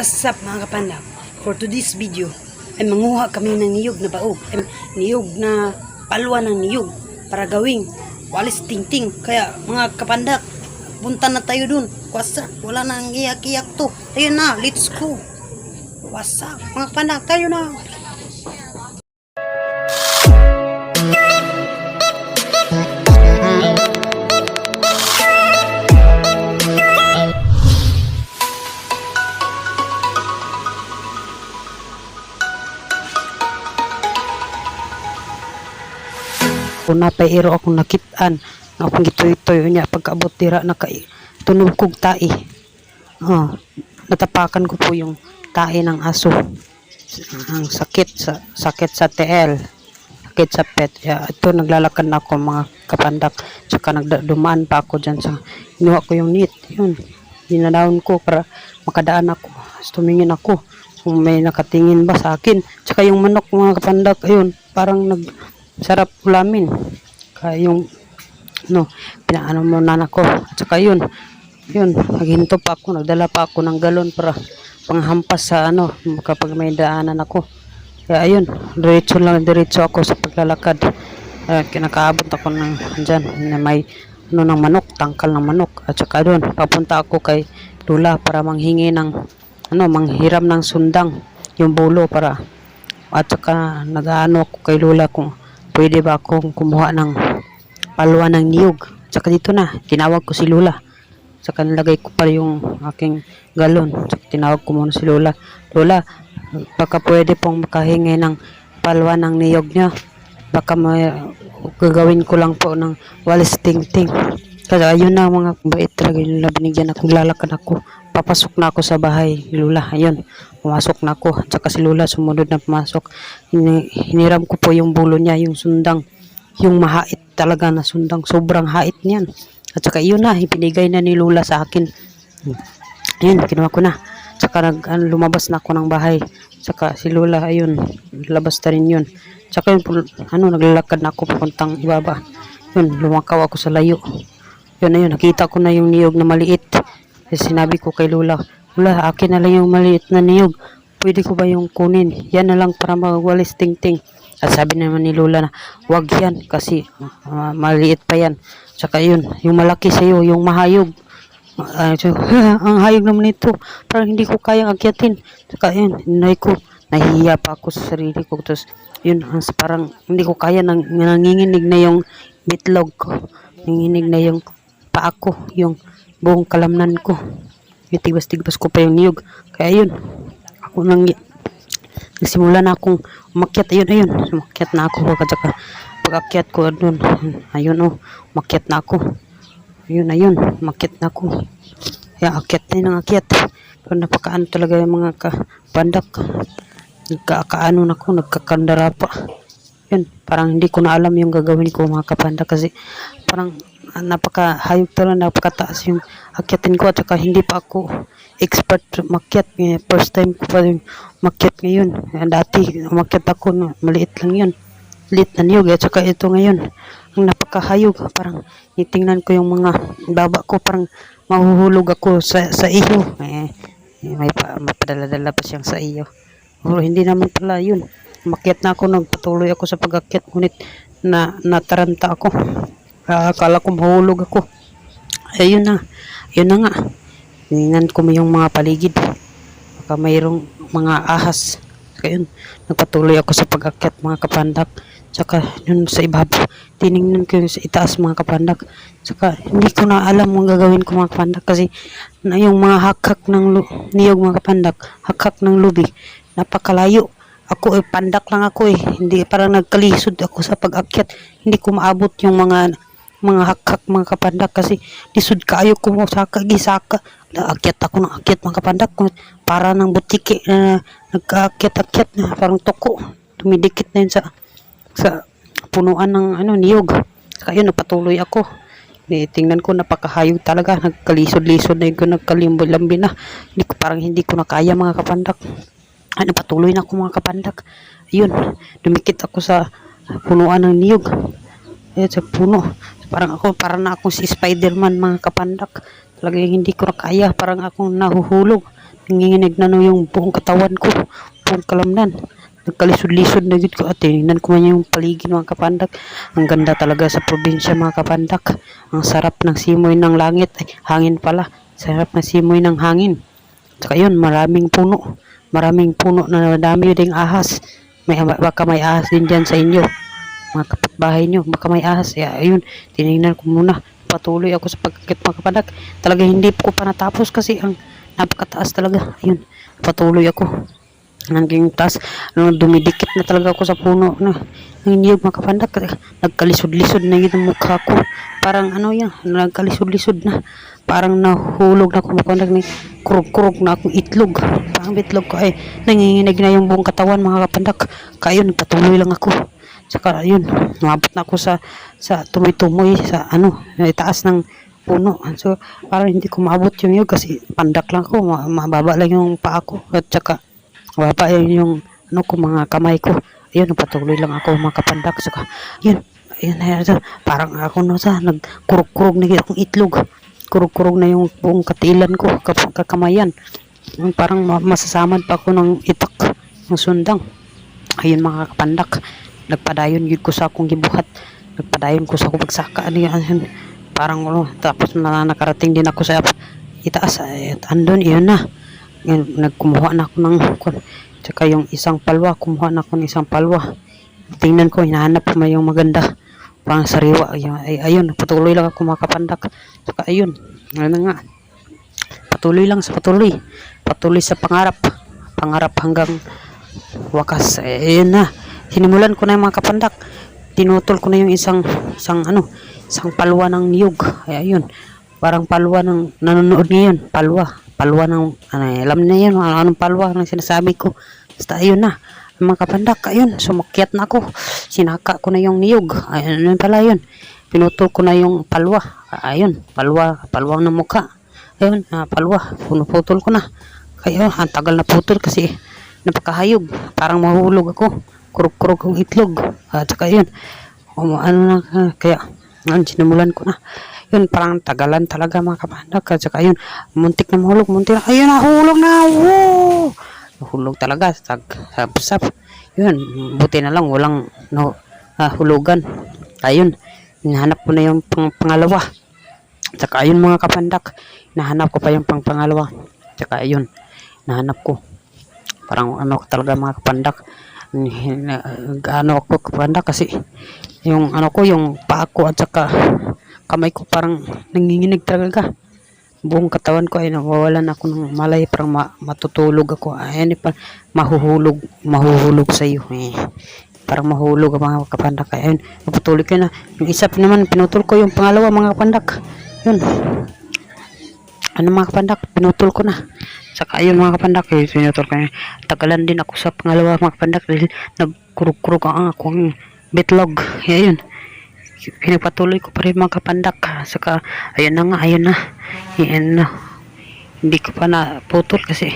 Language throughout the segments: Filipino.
What's up mga kapandak? For today's video ay manguha kami ng niyog na baog. Ay, niyog na palwa ng niyog para gawing walis tingting. Kaya mga kapandak, punta na tayo dun. What's up? Wala nang iyak-iyak to. Ayun na, let's go. What's up mga kapandak? Tayo na. Kung napairo akong nakitaan, na akong gitoy-toy niya pagkaabot tira na kay tunog kog tai. Oh, natapakan ko po yung tae ng aso. Ang sakit sa sakit sa TL. Sakit sa pet. Ya, ito naglalakad na ako mga kapandak. Tsaka nagdumaan pa ako dyan sa inuha ko yung net. Yun. Dinadaon ko para makadaan ako. Tumingin ako kung may nakatingin ba sa akin. Tsaka yung manok mga kapandak, ayun, parang nag sarap ulamin. Kaya yung no, pinaano mo na ko. At saka yun, yun, naghinto pa ako, nagdala pa ako ng galon para panghampas sa ano, kapag may daanan ako. Kaya ayun, diretso lang, diretso ako sa paglalakad. Uh, kinakaabot ako ng dyan, na may ano ng manok, tangkal ng manok. At saka doon, papunta ako kay Lula para manghingi ng ano, manghiram ng sundang yung bulo para at saka nag-ano ako kay Lula kung pwede ba akong kumuha ng palwa ng niyog. Tsaka dito na, tinawag ko si Lula. Tsaka nilagay ko pa yung aking galon. Tsaka tinawag ko muna si Lula. Lula, baka pwede pong makahingi ng palwa ng niyog niya. Baka may gagawin ko lang po ng walis ting-ting. Kasi ayun na mga bait talaga yung. Binigyan ako, lalakad ako. Papasok na ako sa bahay Lula. Ayun, pumasok na ako. Tsaka si Lula sumunod na pumasok. Hini- hiniram ko po yung bulo niya, yung sundang. Yung mahait talaga na sundang. Sobrang hait niyan. At saka yun na ipinigay na ni Lula sa akin. Ayun kinuha ko na. Saka nag, lumabas na ako ng bahay. Saka si Lula ayun labas na rin yun. Saka yun pul- ano naglalakad na ako papuntang ibaba. Yun lumakaw ako sa layo. Yun ayun nakita ko na yung niyog na maliit. Sinabi ko kay Lula Lula akin na lang yung maliit na niyog pwede ko ba yung kunin yan na lang para magwalis ting-ting at sabi naman ni Lola na, wag yan kasi ah, maliit pa yan. Tsaka yun, yung malaki sa'yo, yung mahayog. Ah, so, ang hayog naman ito, parang hindi ko kayang akyatin. Tsaka yun, inay ko, nahihiya pa ako sa sarili ko. Tapos, yun, ang- parang hindi ko kaya, nang, nanginginig na yung bitlog ko. Nanginginig na yung paa ko, yung buong kalamnan ko. Yung tigbas-tigbas ko pa yung niyog. Kaya yun, ako nang nagsimula na akong umakyat. Ayun ayun umakyat na ako. At saka pag akyat ko doon ayun oh umakyat na ako. Ayun ayun umakyat na ako. Kaya akyat na ng akyat. Pero napakaano talaga yung mga kapandak nagkakaano na ako nagkakandara pa yun parang hindi ko na alam yung gagawin ko mga kapandak kasi parang napaka hayop talaga napakataas yung akyatin ko at saka hindi pa ako expert makyat. First time ko pa yung makyat ngayon. Dati makyat ako no, maliit lang yun. Liit na niyog at saka ito ngayon ang napakahayog. Parang itingnan ko yung mga baba ko parang mahuhulog ako sa, sa iyo. Eh, may pa, mapadala-dala pa siyang sa iyo. Pero hindi naman pala yun makyat na ako nagpatuloy ako sa pagakyat ngunit na nataranta ako akala ko mahulog ako ayun na yun na nga Tingnan ko yung mga paligid. Baka mayroong mga ahas. Kaya yun, nagpatuloy ako sa pag-akyat mga kapandak. Tsaka yun sa ibabaw, tiningnan ko yung sa itaas mga kapandak. Tsaka hindi ko na alam ang gagawin ko mga kapandak kasi na yung mga hakhak ng niyog mga kapandak, hakhak ng lubi, napakalayo. Ako eh, pandak lang ako eh. Hindi, parang nagkalisod ako sa pag-akyat. Hindi ko maabot yung mga mga hakhak mga kapandak kasi lisod kaayo ko mo saka gisaka akyat ako ng akyat mga kapandak. Para ng butiki na nagkaakyat-akyat na parang toko tumidikit na yun sa sa punuan ng ano niyog. Yun napatuloy ako. Eh, tingnan ko napakahayog talaga. Nagkalisod-lisod na yun ko nagkalimbo-lambi na. Hindi ko parang hindi ko na kaya mga kapandak ano patuloy na ako mga kapandak ayun dumikit ako sa punuan ng niyog eh, sa puno parang ako parang na akong si Spider-Man mga kapandak talagang hindi ko na kaya parang akong nahuhulog nanginginig na no yung buong katawan ko, buong kalamnan. Nagkalisod-lisod na gid ko at tinignan ko man yung paligid mga kapandak. Ang ganda talaga sa probinsya mga kapandak. Ang sarap ng simoy ng langit, ay hangin pala. Sarap ng simoy ng hangin. Saka yun, maraming puno. Maraming puno na dami ding ahas. May, baka may ahas din dyan sa inyo. Mga kapitbahay nyo, baka may ahas. Kaya ayun, tinignan ko muna. Patuloy ako sa pagkakit mga. Talaga hindi ko pa natapos kasi ang napakataas talaga. Ayun, patuloy ako. Nanging taas, ano, dumidikit na talaga ako sa puno na nanginiyog mga kapandak. Nagkalisod-lisod na yun ang mukha ko. Parang ano yan, nagkalisod-lisod na. Parang nahulog na kapandak. May kurog-kurog na akong itlog. Parang itlog ko ay nanginginig na yung buong katawan mga kapandak. Kaya yun, patuloy lang ako. Saka yun, umabot na ako sa sa tumoy-tumoy sa ano, itaas ng puno. So, parang hindi ko maabot yung yun kasi pandak lang ako, ma- mababa lang yung paa ko at saka mababa yun yung ano ko, mga kamay ko. Ayun, patuloy lang ako mga kapandak. Saka, yun, yun, ayun, so, parang ako na sa nagkurog-kurog na akong itlog. Kurog-kurog na yung buong katilan ko, kap- kakamayan. Parang ma- masasamad pa ako ng itak, ng sundang. Ayun mga kapandak. Nagpadayon yun ko sa akong gibuhat. Nagpadayon ko sa akong pagsaka. Ano yan. Parang ano, tapos na nakarating din ako sa itaas. At andun, yun na. Nagkumuha na ako ng. Tsaka yung isang palwa, kumuha na ako ng isang palwa. Tingnan ko, hinahanap ko may yung maganda. Parang sariwa. Ayun, ay, ayun, patuloy lang ako mga kapandak. Tsaka ayun, ano nga. Patuloy lang sa patuloy. Patuloy sa pangarap. Pangarap hanggang wakas. Eh, ayun na. Sinimulan ko na yung mga kapandak. Tinutol ko na yung isang, isang ano, isang palwa ng niyog. Ay, ayun. Parang palwa ng nanonood ngayon. Palwa. Palwa ng, ano, alam na yun, ano, anong palwa ng sinasabi ko. Basta ayun na. Mga kapandak, ayun, sumakyat na ako. Sinaka ko na yung niyog. Ayun, ayun pala yun. Pinutol ko na yung palwa. Ayun, palwa, palwang ng mukha. Ayun, ah, palwa. Punuputol ko na. Kaya, ang tagal na putol kasi napakahayog. Parang mahulog ako. Kurog-kurog ang itlog. At saka yun, um, ano na, ah, kaya, ang sinimulan ko na. Yun, parang tagalan talaga mga kapandak. At saka yun, muntik na mahulog, muntik na, ayun, nahulog na, woo! Nahulog talaga, sag, sab. Yun, buti na lang, walang no, ah, hulugan. Ayun, hinahanap ko na yung pang, pangalawa. Tsaka ayun mga kapandak, nahanap ko pa yung pang pangalawa. Tsaka ayun, nahanap ko. Parang ano ko talaga mga kapandak. Ano ako kapandak kasi yung ano ko, yung paa ko at saka kamay ko parang nanginginig talaga. Buong katawan ko ay nawawalan ako ng malay parang ma- matutulog ako. Ayan pa mahuhulog, mahuhulog sa iyo. Eh. Parang mahulog ang mga kapandak. Ayun, napatuloy ko na. Yung isa pa naman, pinutol ko yung pangalawa mga kapandak. Yun. Ano mga kapandak, pinutol ko na. Saka ayun mga kapandak, eh, pinutol ko na. Tagalan din ako sa pangalawa mga kapandak dahil nagkurug-kurug ang akong bitlog. Ayun. Pinapatuloy ko pa rin mga kapandak. Saka ayun na nga, ayun na. Ayun na. Hindi ko pa na putol kasi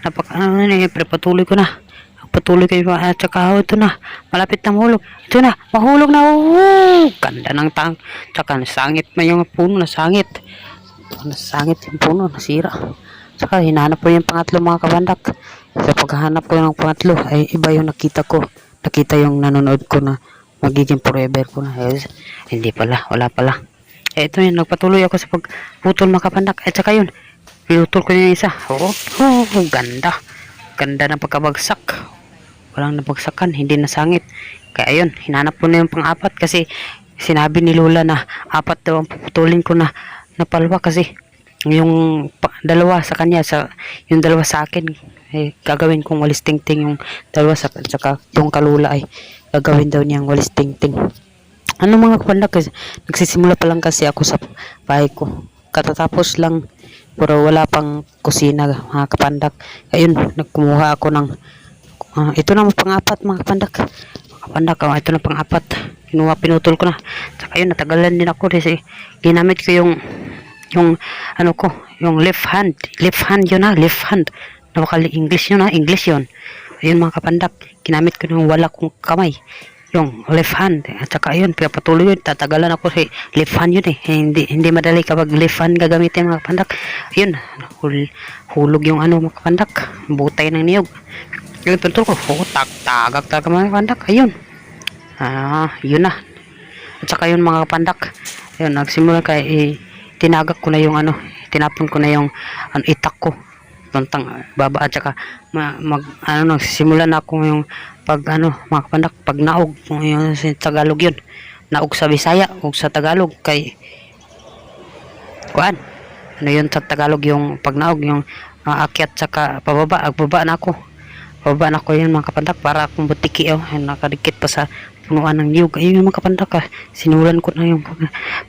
napaka ano na patuloy ko na. Patuloy kayo at saka oh, ito na. Malapit na mahulog. Ito na, mahulog na. Oh, ganda ng tang. Saka nasangit na yung puno, nasangit. Nasangit yung puno, nasira. Saka hinanap ko yung pangatlo mga kabandak. Sa paghahanap ko ng pangatlo, ay iba yung nakita ko. Nakita yung nanonood ko na magiging forever ko na. Eh, hindi pala, wala pala. Eh, ito yun, nagpatuloy ako sa pagputol mga kabandak. At saka yun, pinutol ko yung isa. Oo, oh, ganda. Ganda ng pagkabagsak. Walang nabagsakan, hindi nasangit. Kaya yun, hinanap ko na yung pang-apat kasi sinabi ni Lola na apat daw ang puputulin ko na napalwa kasi yung dalawa sa kanya sa yung dalawa sa akin eh, gagawin kong walis tingting yung dalawa sa saka yung kalula ay gagawin daw niyang walis tingting. Ano mga kapandak kasi nagsisimula pa lang kasi ako sa bahay ko. Katatapos lang pero wala pang kusina mga kapandak. Ayun nagkumuha ako ng ah, ito na ang pang-apat mga kapandak. Mga kapandak ah, ito na pang-apat. Kinuha pinutol ko na. Saka yun natagalan din ako kasi ginamit ko yung yung ano ko yung left hand. Left hand yun na left hand. Napakali English yun na English yun ayun mga kapandak ginamit ko ng wala kong kamay yung left hand. At saka yun pinapatuloy yun tatagalan ako si left hand yun eh. Hindi hindi madali kapag left hand gagamitin mga kapandak yun hul, hulog yung ano mga kapandak butay ng niyog. Yun pinutol ko. Oh, tag tagak talaga mga kapandak ayun. Ah yun na. At saka yun mga kapandak yun nagsimula kay eh, tinagak ko na yung ano tinapon ko na yung ano, itak ko tuntang baba at saka ma, mag ano nagsisimula na ako yung pag ano mga kapandak pag naog kung yung sa Tagalog yun. Naog sa Bisaya ug sa Tagalog kay kuan ano yun sa Tagalog yung pag naog yung uh, akyat saka pababa agbaba na ako. Pababa na ako yun mga kapandak para akong butiki oh nakadikit pa sa punuan ng niyog ayun yung mga kapandak ah. sinulan ko na yung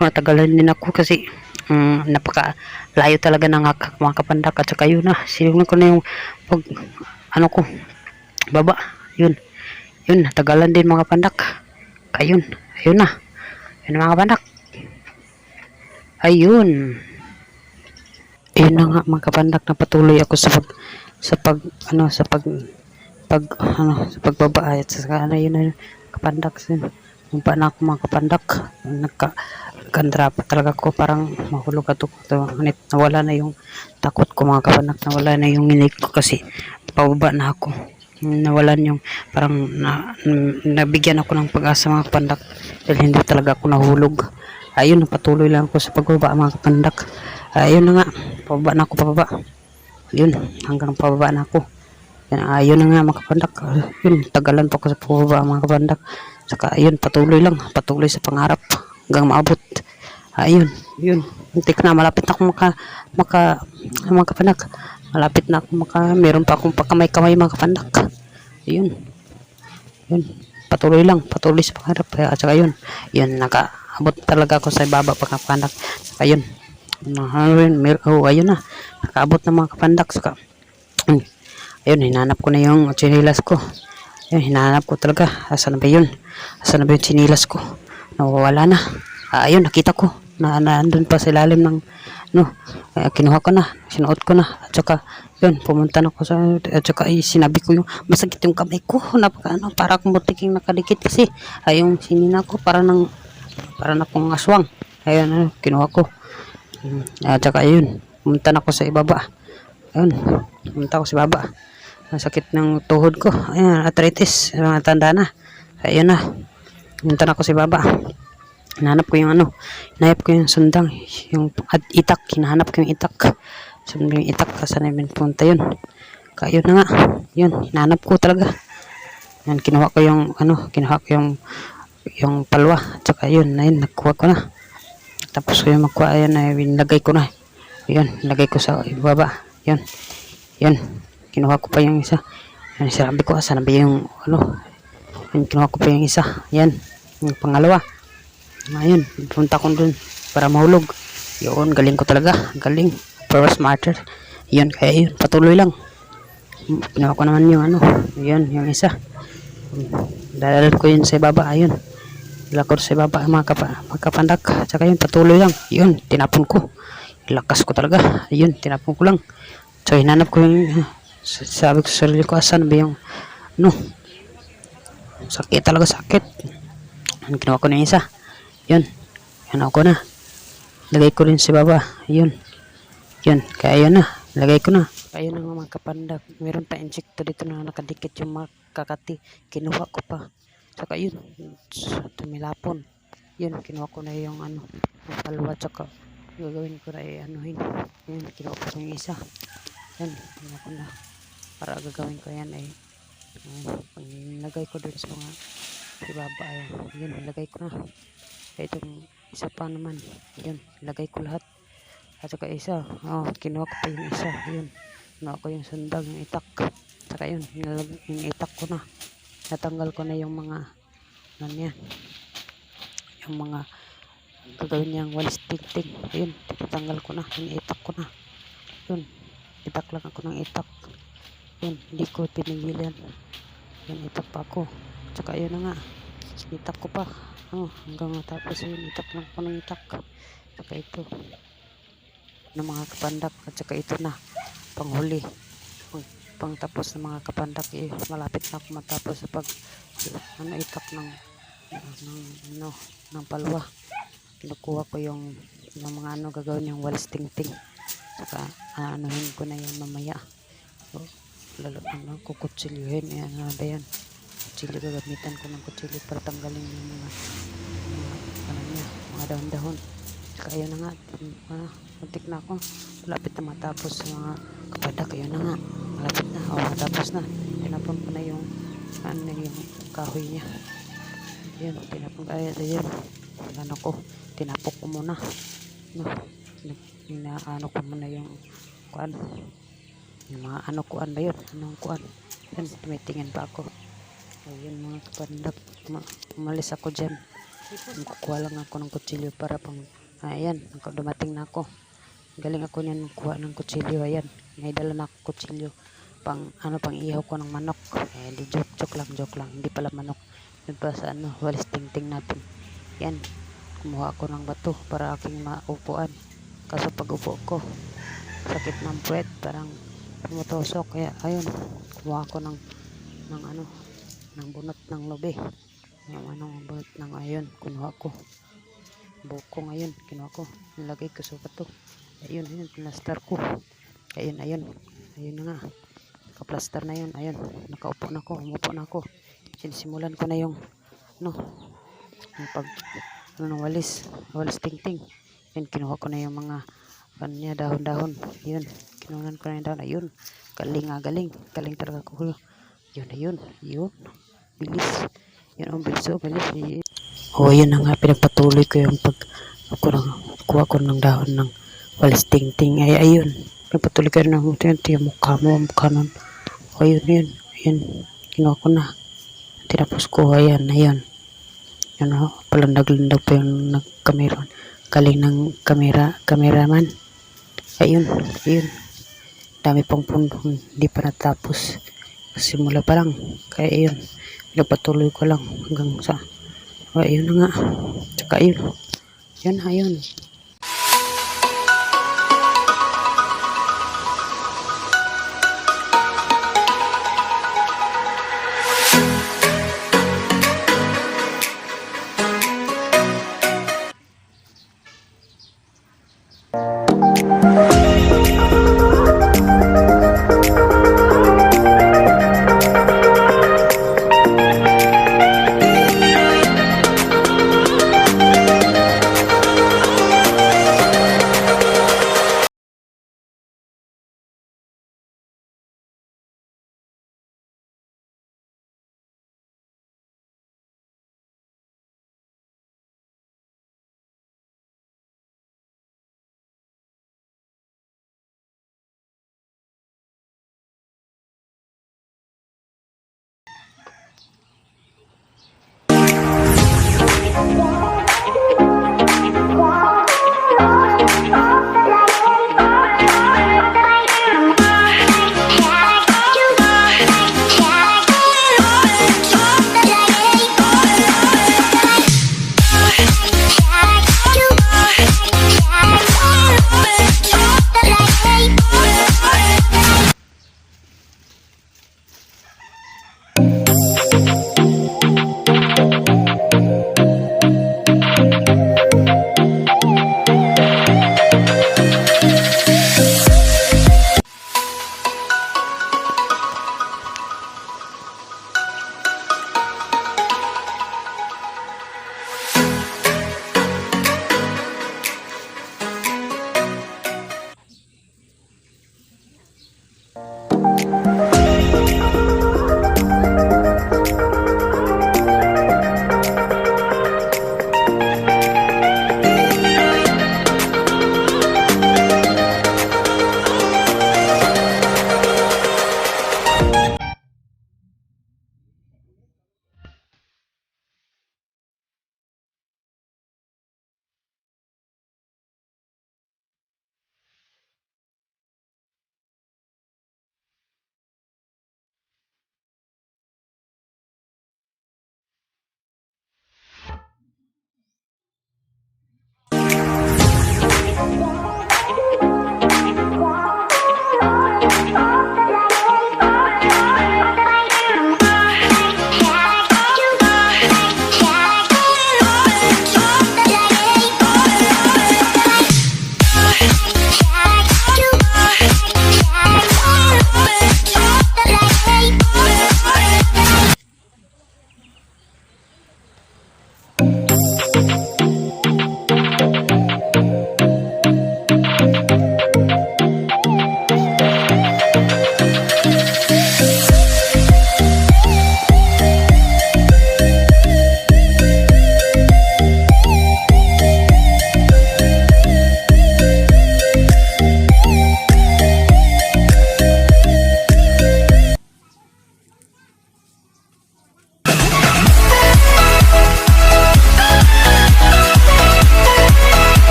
mga tagalan din ako kasi um, napaka layo talaga ng mga kapandak at saka yun na sinulan ko na yung pag ano ko baba. Yun. Yun tagalan din mga pandak. Ayun. Ayun na yun mga pandak. Ayun. Ayun na nga mga kapandak. Napatuloy ako sa pag sa pag ano sa pag pag ano sa pagbaba. At sa ano yun na kapandak sin yung pa mga kapandak nagka gandra pa talaga ko parang mahulog ato ko ngunit nawala na yung takot ko mga kapandak. Nawala na yung inig ko kasi pababa na ako. Nawalan yung parang na, nabigyan ako ng pag-asa mga kapandak. Dahil hindi talaga ako nahulog. Ayun patuloy lang ako sa pagbaba mga kapandak. Ayun na nga pababa na ako pababa. Yun hanggang pababa na ako yan, ayun na nga mga kapandak. Yun tagalan pa ako sa pababa mga kapandak. Saka ayun patuloy lang patuloy sa pangarap. Hanggang maabot. Ayun yun. Muntik na malapit na ako maka maka mga kapandak. Malapit na ako maka meron pa akong pakamay-kamay mga kapandak. Ayun yun. Patuloy lang patuloy sa pangarap. At saka yun yun nakaabot talaga ako sa ibaba pag kapandak. Saka yun ayun, mer- oh, ayun na. Nakaabot na mga kapandak. Saka yun, ayun hinanap ko na yung chinilas ko. Ayun hinanap ko talaga. Asan na ba yun? Asan na ba yung chinilas ko? Nawawala na. Ah, ayun nakita ko na, na andun pa sa ilalim ng no eh, kinuha ko na sinuot ko na. At saka yun pumunta na ako sa at saka ay, sinabi ko yung masakit yung kamay ko. Napaka ano para akong butiking nakadikit kasi. Ay yung sinina ko para nang para na akong aswang. Ayun ano kinuha ko. Mm, at saka ayun pumunta na ako sa ibaba. Ayun pumunta ako sa ibaba ang sakit ng tuhod ko. Ayun arthritis. Mga tanda na. Ayun na. Pumunta na ako sa ibaba. Hinahanap ko yung ano. Hinahanap ko yung sundang. Yung itak. Hinahanap ko yung itak. Ko yung itak. Kasi namin punta yun. Kaya yun na nga. Yun. Hinahanap ko talaga. Yan kinuha ko yung ano kinuha ko yung yung palwa. At saka yun ayun nakuha ko na. Tapos ko yung magkuha ayun na nilagay ko na. Yun nilagay ko sa ibaba. Yun. Yun kinuha ko pa yung isa. Yan sabi ko asan na ba yung ano yun kinuha ko pa yung isa? Yan yung pangalawa. Ayun punta ko dun para mahulog. Yun galing ko talaga. Galing first martyr. Yun kaya yun patuloy lang. Kinuha ko naman yung ano yun yung isa. Dalal ko yun sa ibaba ayun. Lakor sa ibaba mga, kapa, mga kapandak. Tsaka yun patuloy lang. Yun tinapon ko. Lakas ko talaga. Yun tinapon ko lang. So hinanap ko yung sabi ko sa sarili ko asan ba yung ano? Sakit talaga sakit. Yun, ginawa ko na isa. Yun yan ako na. Lagay ko rin sa baba. Yun yun kaya yun na. Lagay ko na. Ayun na mga kapandak meron pa insekto dito na nakadikit yung mga kakati. Kinuha ko pa. Saka yun tumilapon. Yun kinuha ko na yung ano yung palwa tsaka gagawin ko na eh anuhin. Yun kinuha ko yung isa. Yan kinuha ko na para gagawin ko yan ay uh, lagay ko dun sa mga ibaba ayan yun lagay ko na. Itong isa pa naman yun lagay ko lahat. At saka isa oh, kinuha ko pa yung isa yun. Kinuha ko yung sundang yung itak. Saka yun nilag- yung itak ko na. Natanggal ko na yung mga ano yan yung mga gagawin niyang walis tingting. Ayun tinatanggal ko na yung itak ko na. Yun itak lang ako ng itak yun hindi ko pinigilan. Yun itak pa ako tsaka yun na nga itak ko pa. Oh, hanggang matapos yun itak lang ko ng itak. Tsaka ito. Ng mga kapandak. At saka ito na panghuli. Pang, pang tapos ng mga kapandak eh, malapit na ako matapos sa pag ano itak ng ng, ano, ng palwa. Kinukuha ko yung, yung mga ano gagawin yung walis ting-ting. Saka aanuhin ko na yan mamaya. So, lalo ano, kukutsilyuhin. Ayan, ano ba yan? Kutsilyo gagamitan ko ng kutsilyo para tanggalin yung mga, mga ano niya, mga dahon-dahon. Saka ayun na nga, ano, muntik na ako. Malapit na matapos mga kapadak. Ayun na nga, malapit na. O, matapos na. Tinapon ko na yung, ano, yung kahoy niya. Yun, tinapon ko. Ayun, ayun. Ano ko, tinapok ko muna. No, inaano ko muna yung kuan. Yung mga ano kuan ba yun? Anong kuan? Yan, tumitingin pa ako. Ayun mga kapandak. Ma umalis ako dyan. Kukuha lang ako ng kutsilyo para pang... Ayan, dumating na ako. Galing ako niyan kuha ng kutsilyo. Ayan, may dala na ako kutsilyo. Pang, ano, pang ihaw ko ng manok. Eh, di joke, joke lang, joke lang. Hindi pala manok. Yun pa sa ano, walis ting-ting natin. Yan, kumuha ako ng bato para aking maupuan. Kaso pag upo ko, sakit ng puwet, parang tumutosok. Kaya, ayun, kumuha ako ng, ng ano, ng bunot ng lobe. Yung ano, bunot ng ayun, kunuha ko. Buko ngayon, kinuha ko. Nilagay ko sa bato. Ayun, ayun, plaster ko. Ayun, ayun. Ayun na nga. Nakaplaster na yun. Ayun, nakaupo na ako. Umupo na ako. Sinisimulan ko na yung, ano, yung pag, ano, ng walis. Walis ting-ting. Yun, kinuha ko na yung mga, ano niya, dahon-dahon. Yun, kinuha ko na yung dahon. Ayun, galing nga, galing. Galing talaga ko. Yun, ayun, yun. Bilis. Yun, ang bilis, oh, bilis. Y- Oh, yun na nga, pinagpatuloy ko yung pag, ako nang, kuha ko ng dahon ng walis ting-ting. Ay, ayun. Pinagpatuloy ko ng, yun, yung mukha mo, mukha nun. Oh, yun, yun. Ayun, kinuha ko na. Tinapos ko, ayan, ayun. Yun, oh, palandag-landag pa yung nagkamera. Galing ng kamera, kameraman. Ayun, ayun. Dami pang pundong, hindi pa natapos. Simula pa lang. Kaya ayun, pinagpatuloy ko lang hanggang sa, oh, ayun na nga. Tsaka ayun. Yun, ayun.